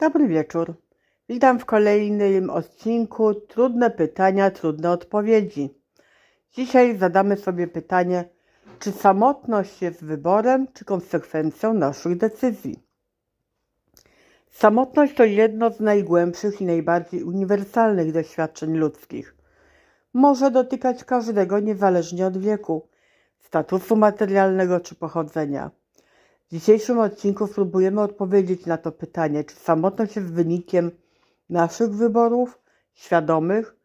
Dobry wieczór. Witam w kolejnym odcinku Trudne pytania, trudne odpowiedzi. Dzisiaj zadamy sobie pytanie, czy samotność jest wyborem, czy konsekwencją naszych decyzji? Samotność to jedno z najgłębszych i najbardziej uniwersalnych doświadczeń ludzkich. Może dotykać każdego niezależnie od wieku, statusu materialnego czy pochodzenia. W dzisiejszym odcinku spróbujemy odpowiedzieć na to pytanie, czy samotność jest wynikiem naszych wyborów, świadomych,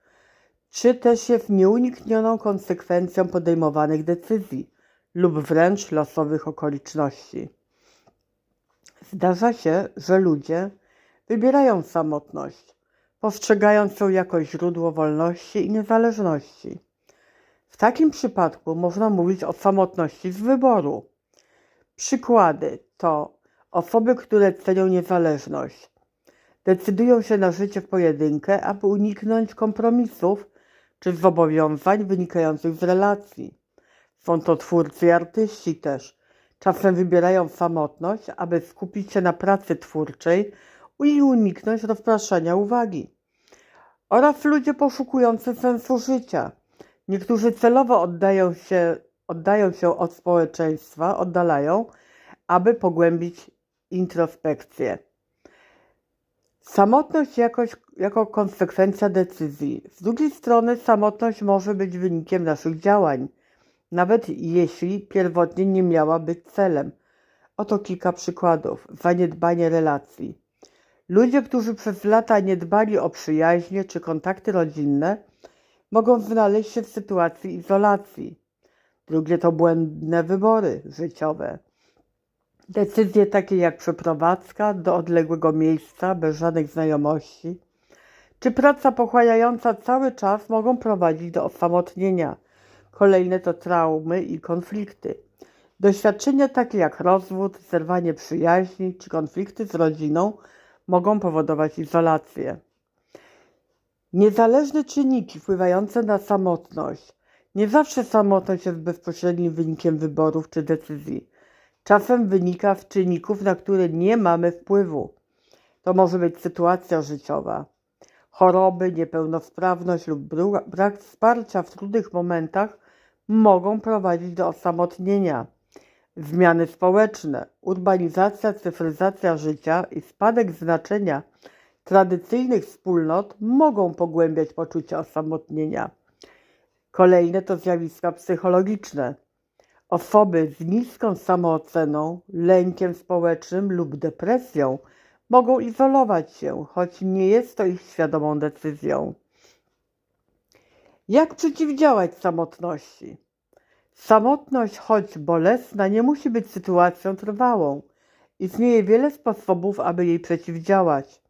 czy też jest nieuniknioną konsekwencją podejmowanych decyzji lub wręcz losowych okoliczności. Zdarza się, że ludzie wybierają samotność, postrzegając ją jako źródło wolności i niezależności. W takim przypadku można mówić o samotności z wyboru. Przykłady to osoby, które cenią niezależność. Decydują się na życie w pojedynkę, aby uniknąć kompromisów czy zobowiązań wynikających z relacji. Są to twórcy i artyści też. Czasem wybierają samotność, aby skupić się na pracy twórczej i uniknąć rozpraszania uwagi. Oraz ludzie poszukujący sensu życia. Niektórzy celowo oddają się, oddają się od społeczeństwa, oddalają, aby pogłębić introspekcję. Samotność jakoś, jako konsekwencja decyzji. Z drugiej strony, samotność może być wynikiem naszych działań, nawet jeśli pierwotnie nie miała być celem. Oto kilka przykładów. Zaniedbanie relacji. Ludzie, którzy przez lata nie dbali o przyjaźnie czy kontakty rodzinne, mogą znaleźć się w sytuacji izolacji. Drugie to błędne wybory życiowe. Decyzje takie jak przeprowadzka do odległego miejsca bez żadnych znajomości, czy praca pochłaniająca cały czas mogą prowadzić do osamotnienia. Kolejne to traumy i konflikty. Doświadczenia takie jak rozwód, zerwanie przyjaźni czy konflikty z rodziną mogą powodować izolację. Niezależne czynniki wpływające na samotność. Nie zawsze samotność jest bezpośrednim wynikiem wyborów czy decyzji. Czasem wynika z czynników, na które nie mamy wpływu. To może być sytuacja życiowa, choroby, niepełnosprawność lub brak wsparcia w trudnych momentach mogą prowadzić do osamotnienia. Zmiany społeczne, urbanizacja, cyfryzacja życia i spadek znaczenia tradycyjnych wspólnot mogą pogłębiać poczucie osamotnienia. Kolejne to zjawiska psychologiczne. Osoby z niską samooceną, lękiem społecznym lub depresją mogą izolować się, choć nie jest to ich świadomą decyzją. Jak przeciwdziałać samotności? Samotność, choć bolesna, nie musi być sytuacją trwałą. Istnieje wiele sposobów, aby jej przeciwdziałać.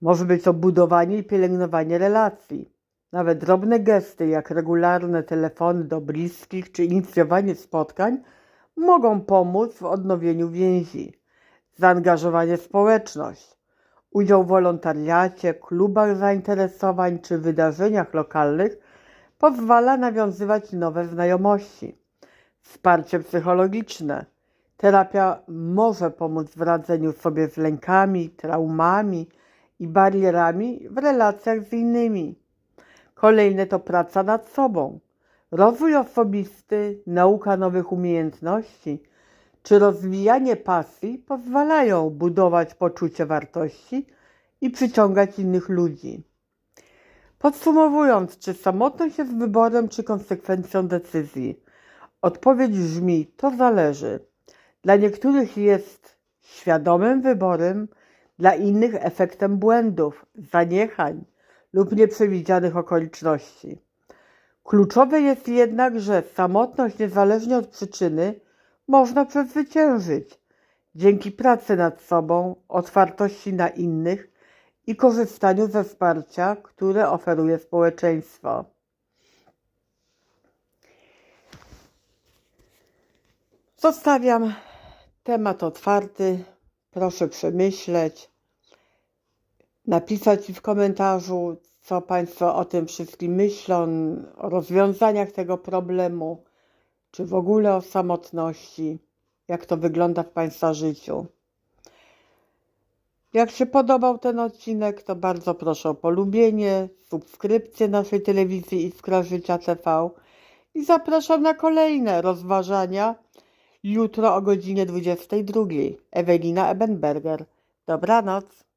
Może być to budowanie i pielęgnowanie relacji. Nawet drobne gesty, jak regularne telefony do bliskich czy inicjowanie spotkań, mogą pomóc w odnowieniu więzi. Zaangażowanie w społeczność, udział w wolontariacie, klubach zainteresowań czy wydarzeniach lokalnych pozwala nawiązywać nowe znajomości. Wsparcie psychologiczne. Terapia może pomóc w radzeniu sobie z lękami, traumami i barierami w relacjach z innymi. Kolejne to praca nad sobą, rozwój osobisty, nauka nowych umiejętności czy rozwijanie pasji pozwalają budować poczucie wartości i przyciągać innych ludzi. Podsumowując, czy samotność jest wyborem czy konsekwencją decyzji? Odpowiedź brzmi: to zależy. Dla niektórych jest świadomym wyborem, dla innych efektem błędów, zaniechań lub nieprzewidzianych okoliczności. Kluczowe jest jednak, że samotność, niezależnie od przyczyny, można przezwyciężyć dzięki pracy nad sobą, otwartości na innych i korzystaniu ze wsparcia, które oferuje społeczeństwo. Zostawiam temat otwarty. Proszę przemyśleć, napisać w komentarzu, co Państwo o tym wszystkim myślą, o rozwiązaniach tego problemu, czy w ogóle o samotności, jak to wygląda w Państwa życiu. Jak się podobał ten odcinek, to bardzo proszę o polubienie, subskrypcję naszej telewizji Iskra Życia TV i zapraszam na kolejne rozważania jutro o godzinie 22. Ewelina Ebenberger. Dobranoc.